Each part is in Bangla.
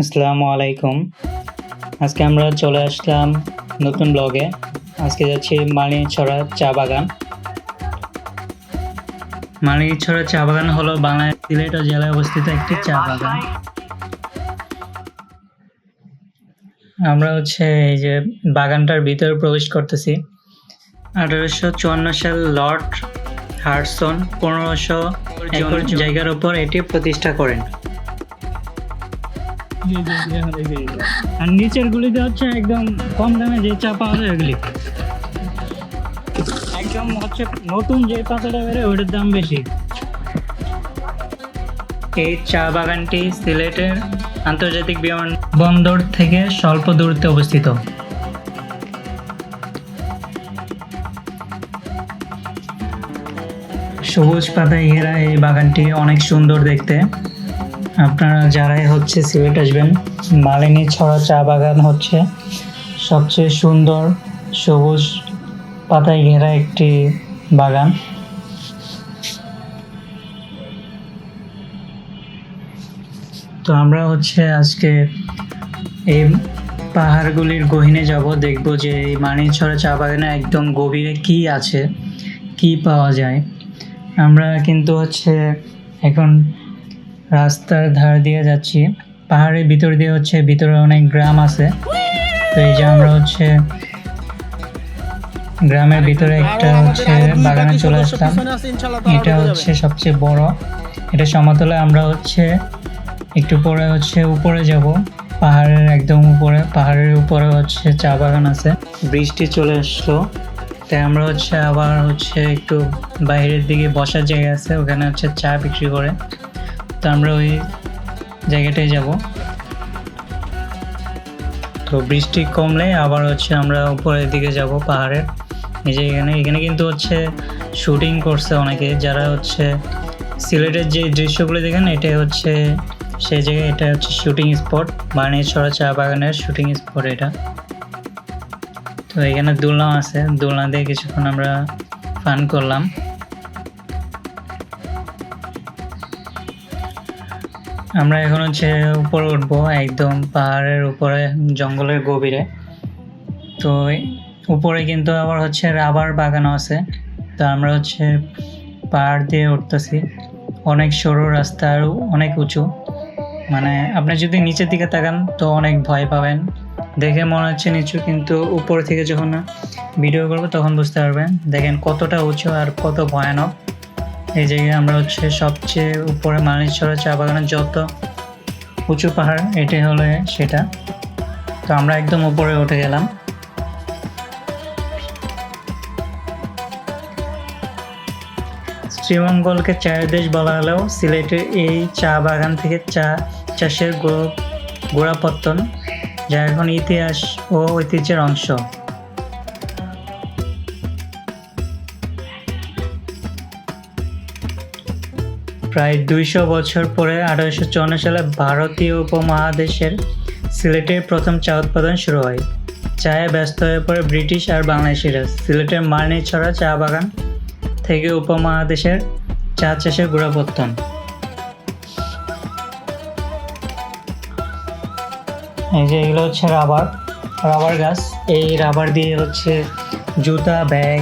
আসসালামু আলাইকুম। আজকে আমরা চলে আসলাম নতুন ব্লগে। আজকে যাচ্ছি মালিনীছড়া চা বাগান। মালিনীছড়া চা বাগান হলো বাংলাদেশ সিলেট জেলায় অবস্থিত একটি চা বাগান। আমরা হচ্ছে এই যে বাগানটার ভিতরে প্রবেশ করতেছি। আঠারোশো চুয়ান্ন সাল লর্ড হার্টসন পনেরোশো একর জায়গার উপর এটি প্রতিষ্ঠা করেন। আর নিচের গুলিতে হচ্ছে একদম কম দামে যে চা পাওয়া যায় ওগুলি। একদম হচ্ছে নতুন যে পাতাটা বেরোয় ওইটার দাম বেশি। এই চা বাগানটি সিলেটের আন্তর্জাতিক বিমানবন্দর থেকে স্বল্প দূরত্বে অবস্থিত। সবুজ পাতায় ঘেরা এই বাগানটি অনেক সুন্দর দেখতে। আপনারা যারাই হচ্ছে সিলেট আসবেন, মালিনী ছড়া চা বাগান হচ্ছে সবচেয়ে সুন্দর সবুজ পাতায় ঘেরা একটি বাগান। তো আমরা হচ্ছে আজকে এই পাহাড়গুলির গহিনে যাব, দেখব যে এই মানিকছড়া চা বাগানে একদম গভীরে কি আছে, কি পাওয়া যায়। আমরা কিন্তু হচ্ছে এখন রাস্তার ধার দিয়ে যাচ্ছি। পাহাড়ের ভিতর দিয়ে হচ্ছে ভিতরে অনেক গ্রাম আছে। তো এই যে আমরা হচ্ছে গ্রামের ভিতরে একটা হচ্ছে বাগানে চলে আসলাম। এটা হচ্ছে সবচেয়ে বড়। এটা সমতলে আমরা হচ্ছে একটু পরে হচ্ছে উপরে যাব। পাহাড়ের একদম উপরে, পাহাড়ের উপরে হচ্ছে চা বাগান আছে। বৃষ্টি চলে আসলো। তাই আমরা হচ্ছে আবার হচ্ছে একটু বাইরের দিকে বসার জায়গা আছে। ওখানে হচ্ছে চা বিক্রি করে। তো আমরা ওই জায়গাটায় যাব। তো বৃষ্টি কমলে আবার হচ্ছে আমরা উপরের দিকে যাব পাহাড়ের। এই যে এখানে এখানে কিন্তু হচ্ছে শুটিং করছে অনেকে। যারা হচ্ছে সিলেটের যে দৃশ্যগুলো দেখেন, এটাই হচ্ছে সেই জায়গায় এটা হচ্ছে শুটিং স্পট বানিয়েছড়া চা বাগানের শুটিং স্পট এটা। তো এখানে দোলনা আছে। দোলনা দিয়ে কিছুক্ষণ আমরা ফান করলাম। আমরা এখন হচ্ছে উপরে উঠবো একদম পাহাড়ের উপরে, জঙ্গলের গভীরে। তো উপরে কিন্তু আবার হচ্ছে রাবার বাগানও আছে। তো আমরা হচ্ছে পাহাড় দিয়ে উঠতেছি। অনেক সরু রাস্তা আর অনেক উঁচু। মানে আপনি যদি নিচের দিকে তাকান তো অনেক ভয় পাবেন। দেখে মনে হচ্ছে নিচু, কিন্তু উপর থেকে যখন ভিডিও করব তখন বুঝতে পারবেন। দেখেন কতটা উঁচু আর কত ভয়ানক। এই জায়গায় আমরা হচ্ছে সবচেয়ে উপরে মানিকছড়া চা বাগানের যত উঁচু পাহাড়, এটাই হলো সেটা। তো আমরা একদম উপরে উঠে গেলাম। শ্রীমঙ্গলকে চায়ের দেশ বলা হলেও সিলেটের এই চা বাগান থেকে চা চাষের গোড়াপত্তন, যা এখন ইতিহাস ও ঐতিহ্যের অংশ। প্রায় দুইশো বছর পরে আঠারোশো চুয়ান্ন সালে ভারতীয় উপমহাদেশের সিলেটের প্রথম চা উৎপাদন শুরু হয়। চায়ে ব্যস্ত হয়ে পড়ে ব্রিটিশ আর বাংলাদেশিরা। সিলেটের মারনিছড়া চা বাগান থেকে উপমহাদেশের চা চাষের গোড়াপত্তন এই যে এগুলো হচ্ছে রাবার রাবার গাছ। এই রাবার দিয়ে হচ্ছে জুতা, ব্যাগ,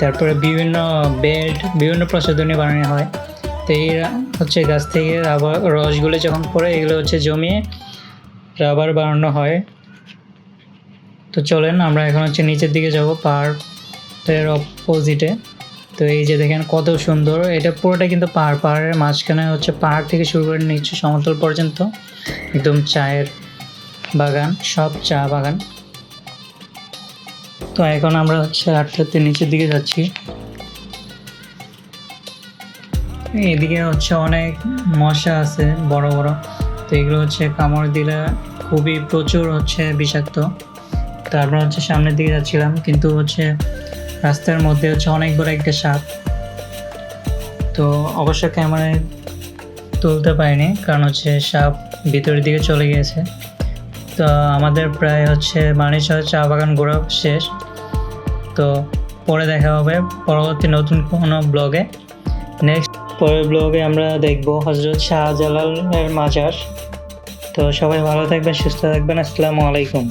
তারপরে বিভিন্ন বেড বিভিন্ন প্রসাধনী বানানো হয়। তো এই হচ্ছে গাছ থেকে রাবার রসগুলো যখন পড়ে, এগুলো হচ্ছে জমিয়ে রাবার বানানো হয়। তো চলেন, আমরা এখন হচ্ছে নিচের দিকে যাব, পাহাড়ের অপোজিটে তো এই যে দেখেন কত সুন্দর, এটা পুরোটা কিন্তু পাহাড়। পাহাড়ের মাঝখানে হচ্ছে পাহাড় থেকে শুরু করে নিচু সমতল পর্যন্ত একদম চায়ের বাগান, সব চা বাগান। তো এখন আমরা হচ্ছে আটতে নিচের দিকে যাচ্ছি। এদিকে হচ্ছে অনেক মশা আছে, বড় বড়। তো এগুলো হচ্ছে কামড় দিলে খুবই প্রচুর হচ্ছে বিষাক্ত। তো আমরা হচ্ছে সামনের দিকে যাচ্ছিলাম, কিন্তু হচ্ছে রাস্তার মধ্যে হচ্ছে অনেক বড় একটা সাপ। তো অবশ্য ক্যামেরায় তুলতে পারিনি, কারণ হচ্ছে সাপ ভিতরের দিকে চলে গিয়েছে। তো আমাদের প্রায় হচ্ছে মানিসহ চা বাগান ঘোরা শেষ। তো পরে দেখা হবে পরবর্তী নতুন কোনো ব্লগে। নেক্সট পরের ব্লগে আমরা দেখব হজরত শাহজালালের মাজার। তো সবাই ভালো থাকবেন, সুস্থ থাকবেন, আসসালামু আলাইকুম।